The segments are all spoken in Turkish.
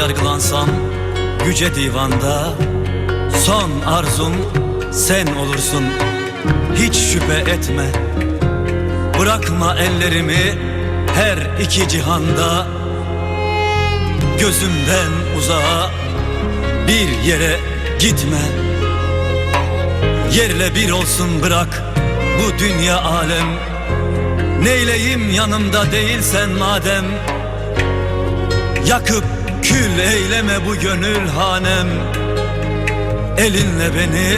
Yargılansam yüce divanda Son arzum sen olursun. Hiç şüphe etme Bırakma ellerimi her iki cihanda. Gözümden uzağa bir yere gitme. Yerle bir olsun bırak bu dünya alem. Neyleyim yanımda değilsen madem Yakıp kül eyleme bu gönül hanem. Elinle beni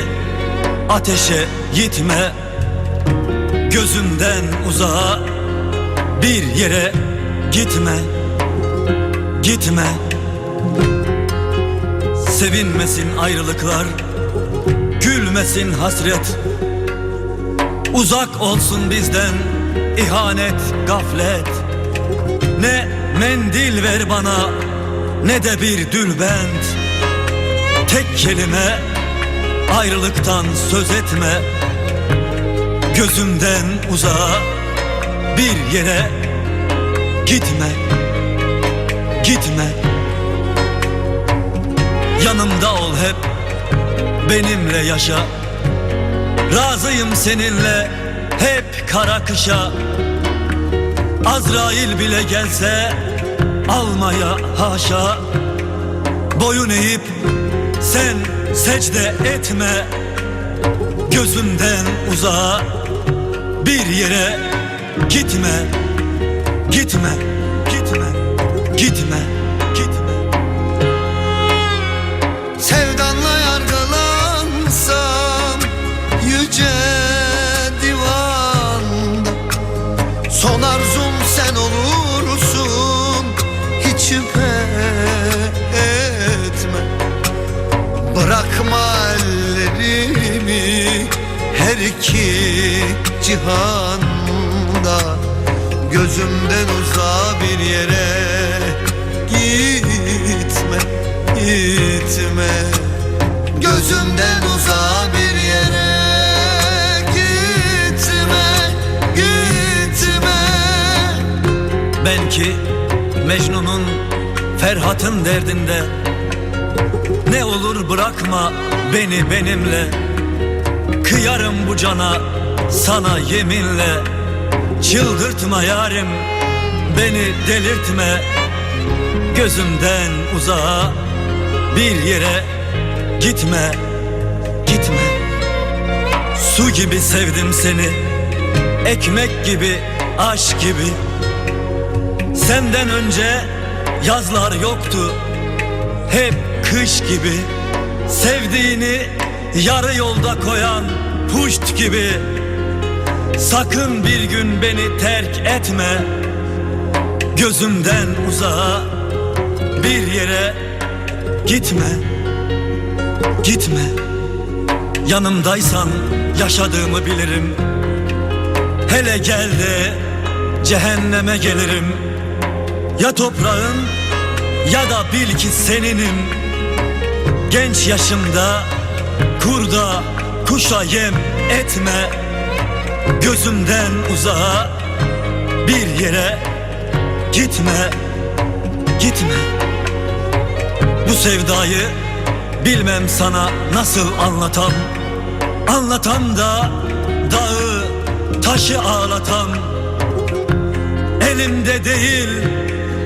ateşe gitme Gözümden uzağa bir yere gitme. Gitme. Sevinmesin ayrılıklar. Gülmesin hasret. Uzak olsun bizden ihanet, gaflet. Ne mendil ver bana ne de bir dülbent. Tek kelime ayrılıktan söz etme. Gözümden uzağa bir yere gitme. Gitme. Yanımda ol hep benimle yaşa. Razıyım seninle hep kara kışa. Azrail bile gelse almaya haşa. Boyun eğip sen secde etme. Gözümden uzağa bir yere gitme. Gitme, gitme, gitme, iki cihanda Gözümden uzağa bir yere gitme gitme. Gözümden uzağa bir yere gitme gitme. Ben ki Mecnun'un Ferhat'ın derdinde Ne olur bırakma beni benimle Kıyarım bu cana sana yeminle. Çıldırtma yarim beni delirtme. Gözümden uzağa bir yere gitme Gitme. Su gibi sevdim seni Ekmek gibi aşk gibi. Senden önce yazlar yoktu Hep kış gibi. Sevdiğini yarı yolda koyan puşt gibi Sakın bir gün beni terk etme. Gözümden uzağa bir yere gitme Gitme. Yanımdaysan yaşadığımı bilirim. Hele gel de cehenneme gelirim. Ya toprağın ya da bil ki seninim. Genç yaşımda kurda kuşa yem etme Gözümden uzağa bir yere gitme Gitme. Bu sevdayı bilmem sana nasıl anlatam. Anlatam da dağı taşı ağlatam Elimde değil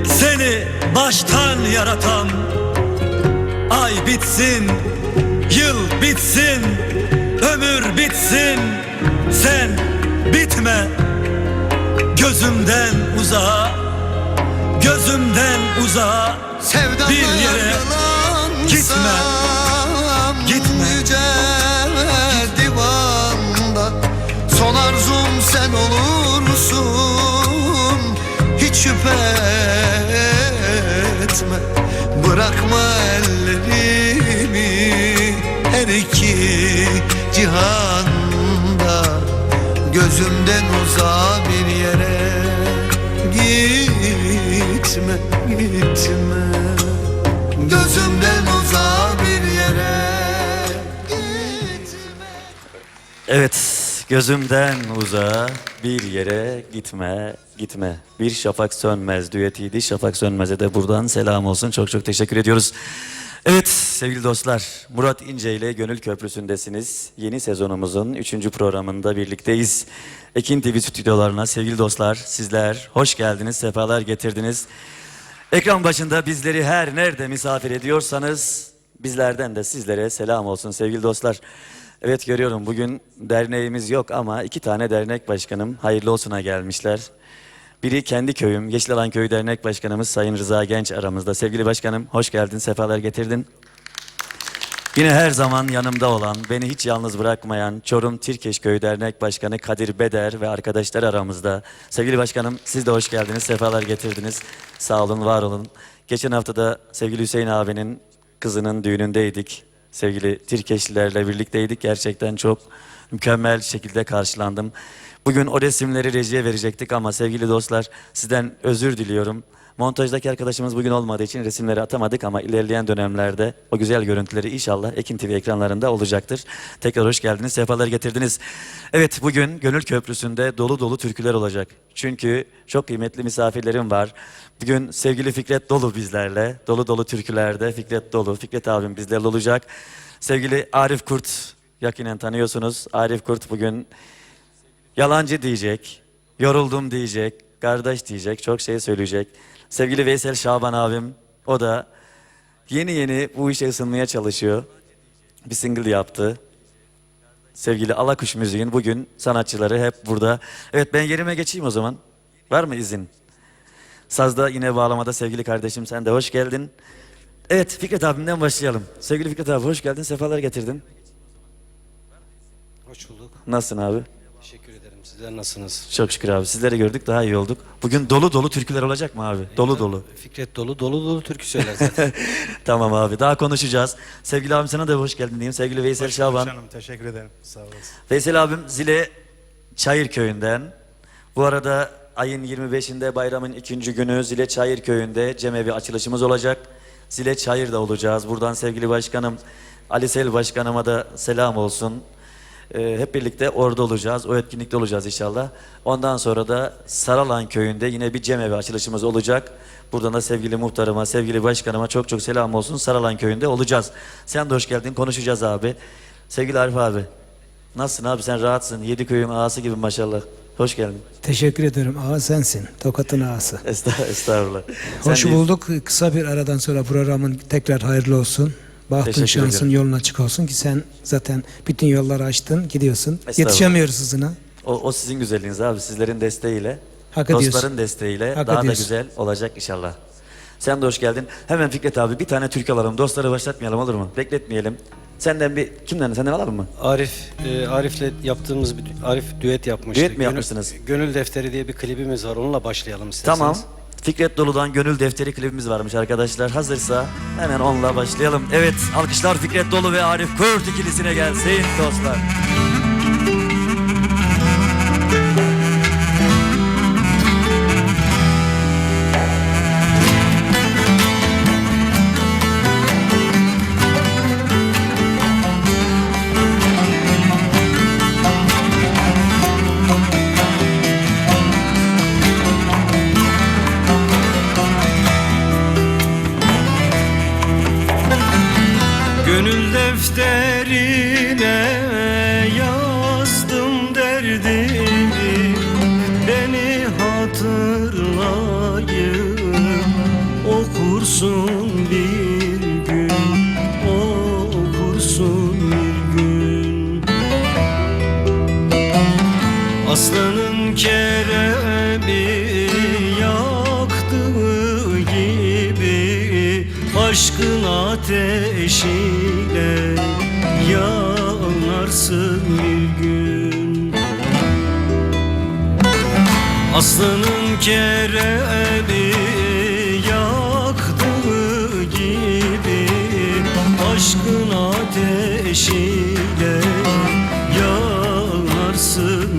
seni baştan yaratam Ay bitsin, bitsin, ömür bitsin Sen bitme. Gözümden uzağa Gözümden uzağa Sevdanla bir yere gitme, gitme. Yüce divanda. Son arzum sen olursun Hiç şüphe etme. Bırakma ellerimi cihanda Gözümden uzağa bir yere Gitme, gitme Gözümden uzağa bir yere gitme Evet Gözümden uzağa bir yere gitme, gitme. Bir şafak sönmez düetiydi. Şafak sönmez'e de buradan selam olsun. Çok çok teşekkür ediyoruz. Evet sevgili dostlar, Murat İnce ile Gönül Köprüsü'ndesiniz. Yeni sezonumuzun 3. programında birlikteyiz. Ekin TV stüdyolarına sevgili dostlar, sizler hoş geldiniz, sefalar getirdiniz. Ekran başında bizleri her nerede misafir ediyorsanız bizlerden de sizlere selam olsun sevgili dostlar. Evet görüyorum bugün derneğimiz yok ama iki tane dernek başkanım hayırlı olsuna gelmişler. Biri kendi köyüm, Yeşilalan Köyü Dernek Başkanımız Sayın Rıza Genç aramızda. Sevgili başkanım hoş geldin, sefalar getirdin. Yine her zaman yanımda olan, beni hiç yalnız bırakmayan Çorum Tirkeş Köyü Dernek Başkanı Kadir Beder ve arkadaşlar aramızda. Sevgili başkanım siz de hoş geldiniz, sefalar getirdiniz. Sağ olun, var olun. Geçen hafta da sevgili Hüseyin abinin kızının düğünündeydik. Sevgili Tirkeşlilerle birlikteydik. Gerçekten çok mükemmel şekilde karşılandım. Bugün o resimleri rejiye verecektik ama sevgili dostlar sizden özür diliyorum. Montajdaki arkadaşımız bugün olmadığı için resimleri atamadık ama ilerleyen dönemlerde o güzel görüntüleri inşallah Ekin TV ekranlarında olacaktır. Tekrar hoş geldiniz, sefalar getirdiniz. Evet bugün Gönül Köprüsü'nde dolu dolu türküler olacak. Çünkü çok kıymetli misafirlerim var. Bugün sevgili Fikret Dolu bizlerle. Dolu dolu türkülerde Fikret Dolu. Fikret abim bizlerle olacak. Sevgili Arif Kurt, yakinen tanıyorsunuz. Arif Kurt bugün Yalancı diyecek, yoruldum diyecek, kardeş diyecek, çok şey söyleyecek. Sevgili Veysel Şaban abim, o da yeni yeni bu işe ısınmaya çalışıyor. Bir single yaptı. Sevgili Alakuş Müziğin bugün sanatçıları hep burada. Evet ben yerime geçeyim o zaman. Var mı izin? Sazda yine bağlamada sevgili kardeşim sen de hoş geldin. Evet Fikret abimden başlayalım. Sevgili Fikret abi hoş geldin, sefalar getirdin. Hoş bulduk. Nasılsın abi? Teşekkür ederim. Sizler nasılsınız? Çok şükür abi. Sizleri gördük daha iyi olduk. Bugün dolu dolu türküler olacak mı abi? Dolu dolu. Fikret dolu dolu dolu türkü söyler zaten. tamam abi. Daha konuşacağız. Sevgili abim sana da hoş geldin diyeyim. Sevgili Veysel Şaban. Canım teşekkür ederim. Sağ olasın. Veysel abim Zile Çayır köyünden. Bu arada ayın 25'inde bayramın ikinci günü Zile Çayır köyünde cemevi açılışımız olacak. Zile Çayır'da olacağız. Buradan sevgili başkanım Ali Sel başkanıma da selam olsun. Ee, hep birlikte orada olacağız. O etkinlikte olacağız inşallah. Ondan sonra da Saralan köyünde yine bir cemevi açılışımız olacak. Buradan da sevgili muhtarıma, sevgili başkanıma çok çok selam olsun. Saralan köyünde olacağız. Sen de hoş geldin. Konuşacağız abi. Sevgili Arif abi. Nasılsın abi sen rahatsın. Yedi köyün ağası gibi maşallah. Hoş geldin. Teşekkür ederim. Ağa sensin. Tokat'ın ağası. Estağ- Estağfurullah. Hoş bulduk. Kısa bir aradan sonra programın tekrar hayırlı olsun. Bahtın Teşekkür şansın ederim. yolun açık olsun ki sen zaten bütün yolları açtın gidiyorsun. Yetişemiyoruz hızına. O, o sizin güzelliğiniz abi. Sizlerin desteğiyle, Hak ediyorsun. dostların desteğiyle Hak daha ediyorsun. da güzel olacak inşallah. Sen de hoş geldin. Hemen Fikret abi bir tane türkü alalım. Dostları başlatmayalım olur mu? Bekletmeyelim. Senden bir kimden? Senden alalım mı? Arif, e, Arif'le yaptığımız bir Arif düet yapmıştı. Düet mi Gönül- yapmışsınız? Gönül Defteri diye bir klibimiz var. Onunla başlayalım isterseniz. Tamam. Fikret Dolu'dan Gönül Defteri klibimiz varmış arkadaşlar. Hazırsa hemen onunla başlayalım. Evet alkışlar Fikret Dolu ve Arif Kurt ikilisine gelsin dostlar. Gönül Aşkın ateşiyle yanarsın bir gün. Aslanın keremi yaktığı gibi Aşkın ateşiyle yanarsın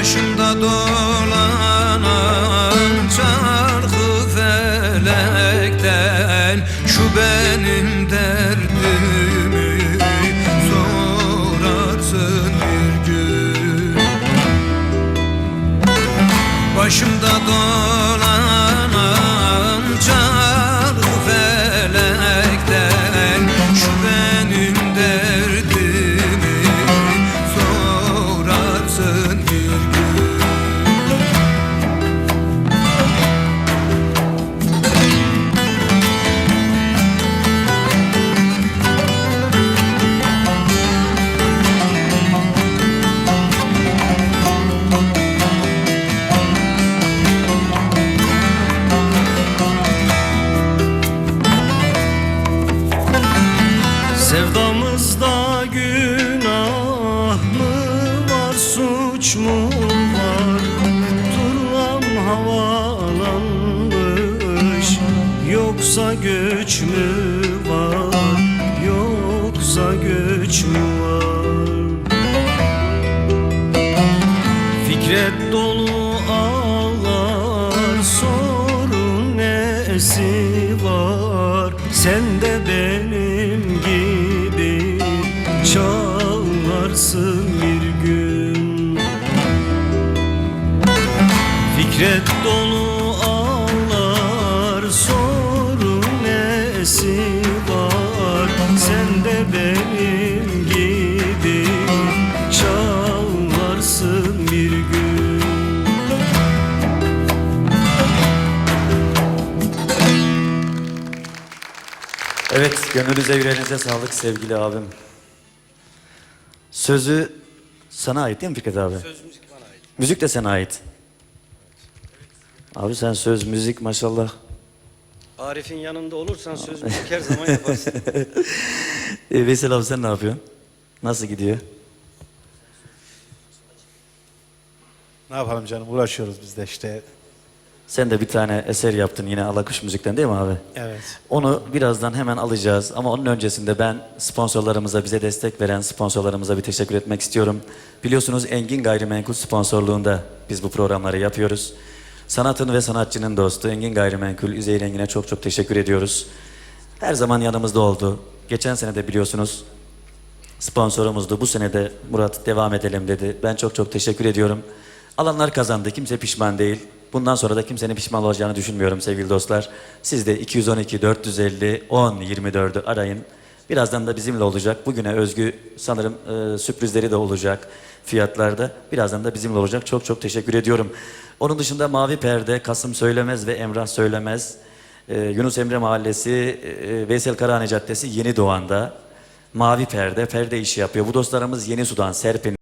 Başımda dolanan çarkı felekten Şu benim derdimi sorarsın bir gün. Başımda dolanan Sevdamızda günah mı var suç mu var? Turlam havalanmış Yoksa göç mü var? Yoksa göç mü var? Fikret dolu ağlar sorun nesi var? Sen de benim çağlarsın bir gün. Fikret dolu ağlar sorun nesi var? Sen de benim gibi çağlarsın bir gün. Evet, gönlünüze yüreğinize sağlık sevgili abim. Sözü sana ait değil mi Fikret abi? Söz müzik bana ait. Müzik de sana ait. Abi sen söz, müzik maşallah. Arif'in yanında olursan söz müzik her zaman yaparsın. E, Veysel abi sen ne yapıyorsun? Nasıl gidiyor? Ne yapalım canım uğraşıyoruz biz de işte. Sen de bir tane eser yaptın yine Alakuş Müzik'ten değil mi abi? Evet. Onu birazdan hemen alacağız ama onun öncesinde ben sponsorlarımıza, bize destek veren sponsorlarımıza bir teşekkür etmek istiyorum. Biliyorsunuz Engin Gayrimenkul sponsorluğunda biz bu programları yapıyoruz. Sanatın ve sanatçının dostu Engin Gayrimenkul, Üzeyir Engin'e çok çok teşekkür ediyoruz. Her zaman yanımızda oldu. Geçen sene de biliyorsunuz sponsorumuzdu. Bu sene de Murat devam edelim dedi. Ben çok çok teşekkür ediyorum. Alanlar kazandı. Kimse pişman değil. Bundan sonra da kimsenin pişman olacağını düşünmüyorum sevgili dostlar. Siz de 212 450 10 24'ü arayın. Birazdan da bizimle olacak. Bugüne özgü sanırım e, sürprizleri de olacak fiyatlarda. Birazdan da bizimle olacak. Çok çok teşekkür ediyorum. Onun dışında Mavi Perde, Kasım Söylemez ve Emrah Söylemez, e, Yunus Emre Mahallesi, e, Veysel Karahane Caddesi Yeni Doğan'da Mavi Perde, perde işi yapıyor. Bu dostlarımız Yeni Sudan, Serpin,